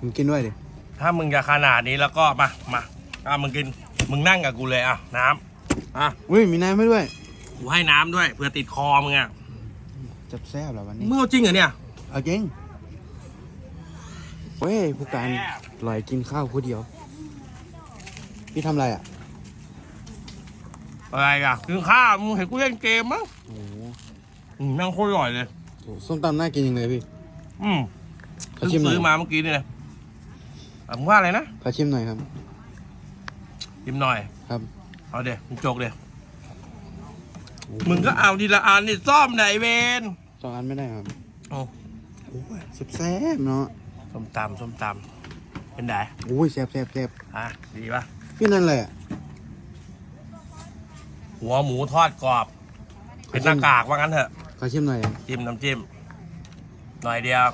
มึงกินด้วยดิ ถ้ามึงจะขนาดนี้แล้วก็มา มาอะมึงกิน มึงนั่งกับกูเลยอะ น้ำอะ อุ้ย มีน้ำให้ด้วย กูให้น้ำด้วยเพื่อติดคอมึงอะจับแซ่บเหรอวันนี้ มึงเอาจริงเหรอเนี่ย เอาจริงเว้ยผู้การลอยกินข้าวคนเดียว พี่ทำอะไรอะอะไรอะกินข้าวมึงเห็นกูเล่นเกมมั้งโอ้โหอืมนั่งโคตรอร่อยเลย ส้มตำน่ากินจริงเลยพี่ อืมขอชิมหน่อย ซื้อมาเมื่อกี้เนี่ย อะมึงว่าอะไรนะขอชิมหน่อยครับชิมหน่อย ครับเอาเดี๋ยวมึงจกเดี๋ยวมึงก็เอาทีละอันนี่ซ่อมไหนเวนสองอันไม่ได้ครับโอ้โอ้ยแซ่บๆเนาะส้มตำส้มตำเป็นไงโอ้ยแซ่บแซ่บแซ่บอะดีปะพี่นั่นแหละหัวหมูทอดกรอบ เป็นหน้ากากว่างั้นเถอะขอชิมหน่อยจิ้มน้ำจิ้มหน่อยเดียว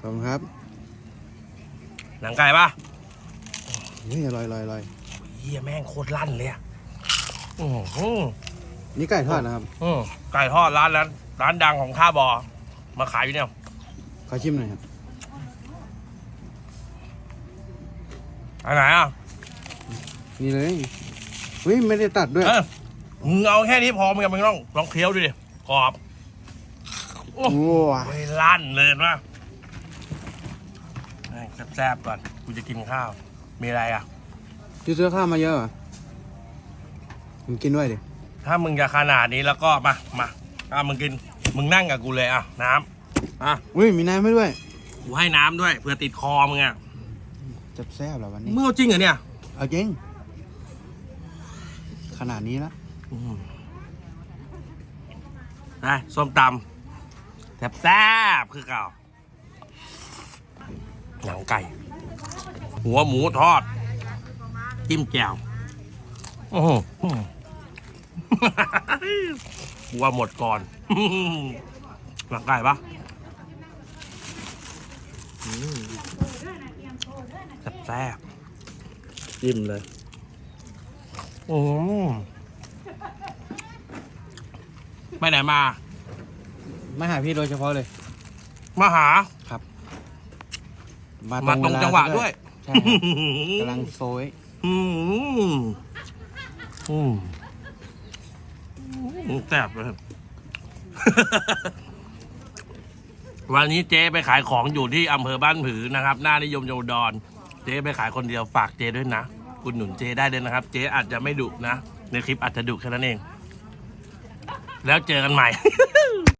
ขอบคุณครับ หนังไก่ปะเฮ้ยอร่อยอร่อยอร่อยเฮียแม่งโคตรลั่นเลยอะอือหือนี่ไก่ทอดนะครับอือไก่ทอดร้านนั้นร้านดังของท่าบอมาขายอยู่เนี่ยขอชิมหน่อยครับอันไหนอะนี่เลยเฮ้ยไม่ได้ตัดด้วยเออมึงเอาแค่นี้พอมึงยังไม่ต้องลองเคี้ยวดูดิกรอบโอ้โอ้โอ้ยลั่นเลยนะ แซ่บๆก่อน กูจะกินข้าว มีอะไรอะ พี่ซื้อข้าวมาเยอะเหรอมึงกินด้วยดิ ถ้ามึงจะขนาดนี้แล้วก็มา มาอะมึงกิน มึงนั่งกับกูเลยอะ น้ำอะ อุ้ยมีน้ำให้ด้วย กูให้น้ำด้วยเพื่อติดคอมึงอะจับแซ่บเหรอวันนี้ มึงเอาจริงเหรอเนี่ย เอาจริง ขนาดนี้ละอืมไปส้มตำแซ่บแซ่บๆคือเก่า หนังไก่ หัวหมูทอด จิ้มแจ่วโอ้โหหัวหมดก่อนหนังไก่ปะอืมแซ่บๆจิ้มเลยอืมไปไหนมา มาหาพี่โดยเฉพาะเลย มาหา มามาตรงเจังหวะด้วยใช่ครับกำลังโซยอืมอืมอืมแซ่บเลยวันนี้เจ๊ไปขายของอยู่ที่อำเภอบ้านผือนะครับ หน้านิยมโยดอน เจ๊ไปขายคนเดียวฝากเจ๊ด้วยนะคุณหนุนเจ๊ได้เลยนะครับ เจ๊อาจจะไม่ดุนะ ในคลิปอาจจะดุแค่นั้นเอง แล้วเจอกันใหม่